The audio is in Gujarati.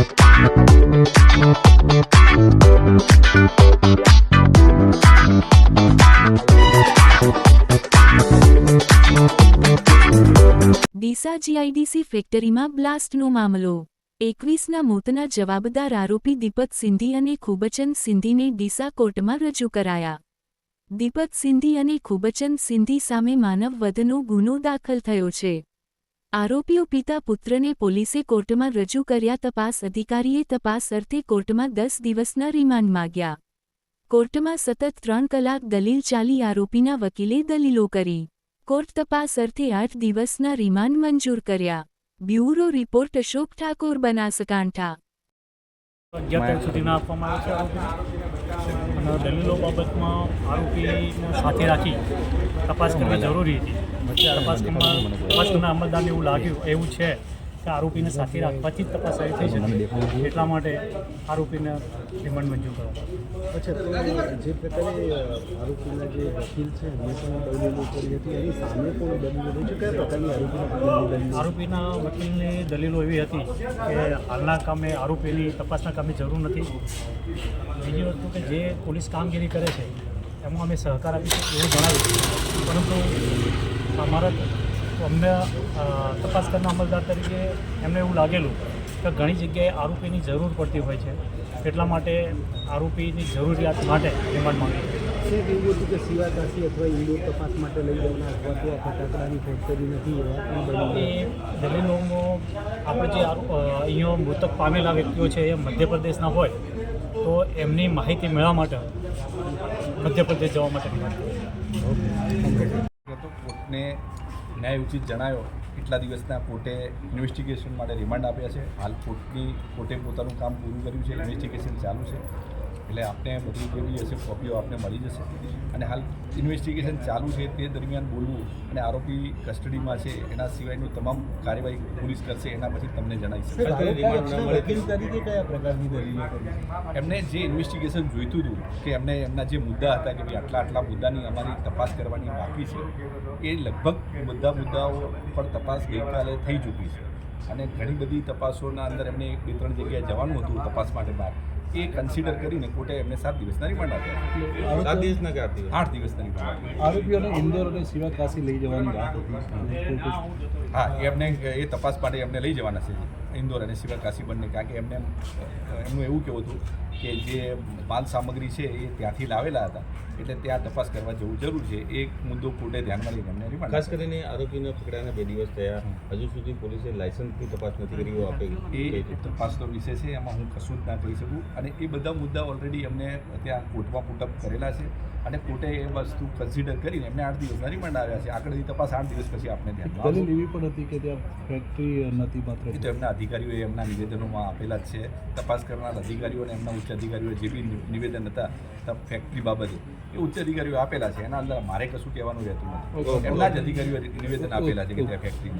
ડીસા જીઆઈડીસી ફેક્ટરીમાં બ્લાસ્ટનો મામલો. એકવીસના મોતના જવાબદાર આરોપી દીપક સિંધી અને ખૂબચંદ સિંધીને ડીસા કોર્ટમાં રજૂ કરાયા. દીપક સિંધી અને ખૂબચંદ સિંધી સામે માનવ વધનો ગુનો દાખલ થયો છે. આરોપીઓ પિતા પુત્રને પોલીસે કોર્ટમાં રજૂ કર્યા તપાસ અધિકારીએ તપાસ અર્થે કોર્ટમાં દસ દિવસના રિમાન્ડ માગ્યા. કોર્ટમાં સતત ત્રણ કલાક દલીલ ચાલી આરોપીના વકીલે દલીલો કરી. કોર્ટ તપાસ અર્થે આઠ દિવસના રિમાન્ડ મંજૂર કર્યા. Bureau report Ashok Thakor Banaskantha. અગિયાર દલીલો બાબતમાં આરોપીને સાથે રાખી તપાસ કરવી જરૂરી હતી. તપાસ તપાસ કરનાર અમલદારને એવું લાગ્યું એવું છે. કે આરોપીને સાથે રાખવાથી જ તપાસ થઈ શકે. એટલા માટે આરોપીને રિમાન્ડ મંજૂર કરવા અચ્છા જે પ્રકારે આરોપીના જે વકીલ છે પણ દલીલો કરી હતી. એની સામે પણ દલીલો છે? કયા પ્રકારની આરોપીના આરોપીના વકીલની દલીલો એવી હતી કે હાલના કામે આરોપીની તપાસના કામે જરૂર નથી. બીજી વસ્તુ કે જે પોલીસ કામગીરી કરે છે એમાં અમે સહકાર આપીશું એવું જણાવ્યું. પરંતુ અમારા અમને અ, તપાસ કરના અમલદાર તરીકે એમને એવું લાગેલું કે ઘણી જગ્યાએ આરોપીની જરૂર પડતી હોય છે. એટલા માટે આરોપીની જરૂરિયાત માટે રિમાન્ડ માંગી છે એવું હતું કે સિવાકાશી અથવા ઇન્ડોર તપાસ માટે લઈ જવાના અથવા તો આ ફટાકડાની ફેક્ટરી નથી એવા પણ એ દલીલો આપણે જે અહીંયા મૃતક પામેલા વ્યક્તિઓ છે એ મધ્યપ્રદેશના હોય તો એમની માહિતી મેળવવા માટે મધ્યપ્રદેશ જવા માટે રિમાન્ડ કોર્ટને ન્યાય ઉચિત જણાયો. એટલા દિવસના કોર્ટે ઇન્વેસ્ટિગેશન માટે રિમાન્ડ આપ્યા છે. હાલ કોર્ટની, કોર્ટે પોતાનું કામ પૂરું કર્યું છે. ઇન્વેસ્ટિગેશન ચાલુ છે. એટલે આપને બધી જે બી હશે કોપીઓ આપને મળી જશે. અને હાલ ઇન્વેસ્ટિગેશન ચાલુ છે તે દરમિયાન બોલવું અને આરોપી કસ્ટડીમાં છે એના સિવાયનું તમામ કાર્યવાહી પોલીસ કરશે એના પછી તમને જણાવીશ વકીલ તરીકે કયા પ્રકારની દલીલો કરી એમને જે ઇન્વેસ્ટિગેશન જોઈતું હતું કે એમને એમના જે મુદ્દા હતા કે ભાઈ આટલા આટલા મુદ્દાની અમારી તપાસ કરવાની બાકી છે એ લગભગ બધા મુદ્દાઓ પર તપાસ ગઈકાલે થઈ ચૂકી છે. અને ઘણી બધી તપાસોના અંદર એમને એક બે ત્રણ જગ્યાએ જવાનું હતું તપાસ માટે બહાર. એ કન્સિડર કરીને કોર્ટે એમને સાત દિવસના રિમાન્ડ આપ્યા. સાત દિવસના કે આઠ દિવસ? આઠ દિવસના રિમાન્ડ આરોપીઓને ઇન્દોર અને સિવા કાશી લઈ જવાની વાત હતી. હા એમને એ તપાસ માટે એમને લઈ જવાના છે. ઇન્દોર અને સિવા કાશી બંને. કારણ કે એમને એમનું એવું કહેવું હતું કે જે માલ સામગ્રી છે એ ત્યાંથી લાવેલા હતા. એટલે ત્યાં તપાસ કરવા જવું જરૂર છે. એ મુદ્દો કોર્ટે ધ્યાનમાં લઈને અમને રિમાન્ડ ખાસ કરીને આરોપીને પકડાયાના બે દિવસ થયા. હજુ સુધી પોલીસે લાયસન્સની તપાસ નથી કરી આપે એ તપાસનો વિષય છે. એમાં હું કશું જ ના કહી શકું. અને એ બધા મુદ્દા ઓલરેડી એમને ત્યાં કોર્ટમાં પુટઅપ કરેલા છે. અને કોર્ટે એ વસ્તુ કન્સિડર કરીને એમને આઠ દિવસના રિમાન્ડ આવ્યા છે. આગળની તપાસ આઠ દિવસ પછી આપણે ધ્યાન. એવી પણ હતી કે ત્યાં ફેક્ટરી નથી માત્ર એ તો એમના અધિકારીઓએ એમના નિવેદનોમાં આપેલા જ છે. તપાસ કરનાર અધિકારીઓને એમના ઉચ્ચ અધિકારીઓ જે બી નિવેદન હતા ફેક્ટરી બાબતે એ ઉચ્ચ અધિકારીઓ આપેલા છે. એના અંદર મારે કશું કહેવાનું રહેતું નથી. એમના જ અધિકારીઓ નિવેદન આપેલા છે કે ત્યાં ફેક્ટરી